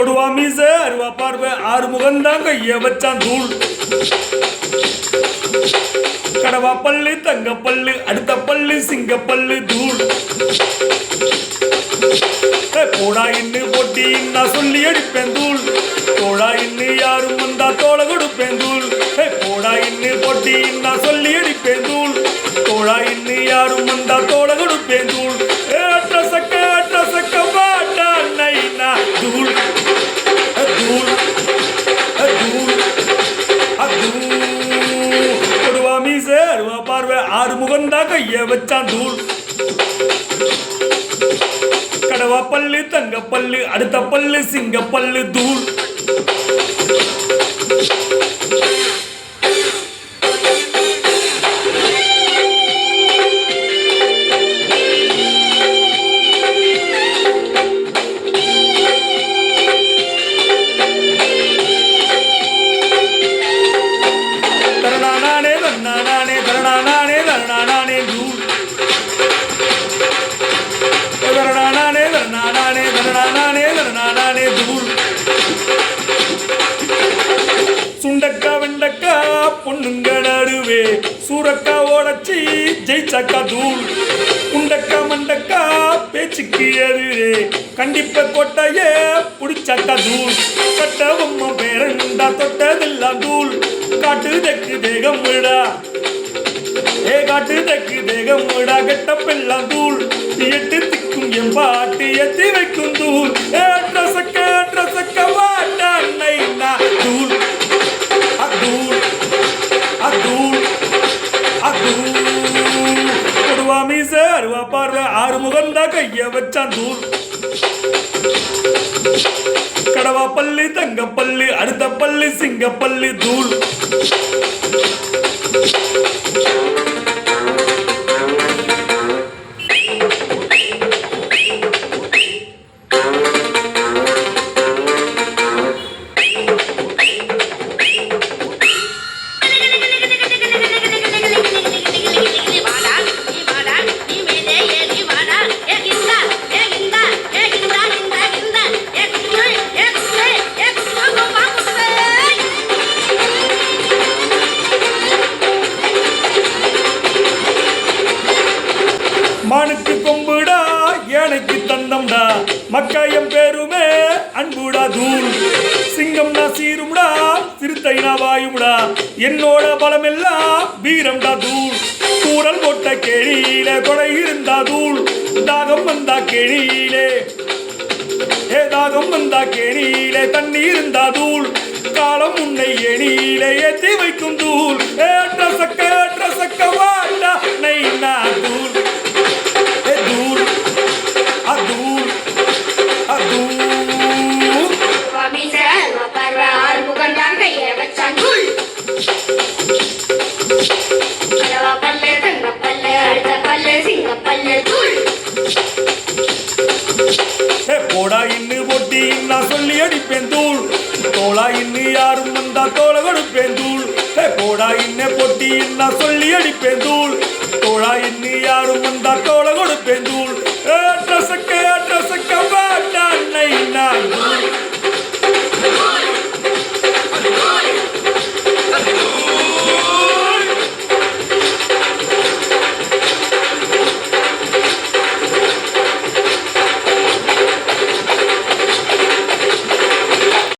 கொடுவா மீச அருவா பார்வை ஆறு முகந்தான் கைய வச்சான் தூள் கடவா பல்லு தங்க பல்லு அடுத்த பல்லு சிங்க பல்லு தூள். ஏ, போடா இன்னு பொட்டி நான் சொல்லி அடிப்பேன் தூள். போடா இன்னு யாரும் வந்தா தோலை கொடுப்பேன் தூள். ஏ, போடா இன்னு பொட்டி நான் சொல்லி அடிப்பேன் தூள். தோழா இன்னு யாரும் பார்வை ஆறு முகந்தாக கைய வச்சான் தூள். கடவா பல்லு தங்க பல்லு அடுத்த பல்லு சிங்க பல்லு தூள். நடுவே சூரக்கா ஓடச்சி ஜெயிச்சக்கா தூள். குண்டக்கா மண்டக்கா பேச்சுக்கு எதிரே. கண்டிப்ப கொட்டைய புடிச்சக்கா தூள். கட்ட பொம்மை பேரண்டா தொட்டதெல்லாம் தூள். காட்டு தெக்கு தேகம் விடா. ஏ காட்டு தெக்கு தேகம் விடா. கெட்ட பெல்லாம் தூள் எட்டு திக்கும் என் பாட்டு எத்தி வைக்கும் தூள். ஏ ட்ரசக்க கொடுவா அருவா பார்வை ஆறு முகந்தா கைய வச்சான் தூள் கடவா பள்ளி தங்க பள்ளி அடுத்த பள்ளி சிங்க பள்ளி தூள் மானுக்கு கொம்புடா ஏனைக்கு தந்தம்டா. மக்காயம் பேருமே அன்புடா தூள். சிங்கம்னா சீரும்டா சிறுத்தைனா வாயும்டா என்னோட பலமெல்லாம் வீரம்டா தூள். கூடல் போட்ட கேணியில கொடை இருந்தா தூள். தாகம் வந்தா கேணியிலே ஏ தாகம் வந்தா கேணியிலே தண்ணி இருந்தா தூள். காலம் உன்னை எணியிலே ஏற்றி வைக்கும் தோடா இன்னு பொட்டி நான் சொல்லி அடிப்பேன் தூள். தோளா இன்னு யாரும் வந்தா தோலை கொடுப்பேன் தூள். ஏ போடா இன்ன பொட்டி நான் சொல்லி அடிப்பேன் தூள். தோளா இன்னு யாரும் வந்தா தோலை கொடுப்பேன் தூள். ஏ ட்ரசக்க ட்ரசக்க வாட்டா நைனா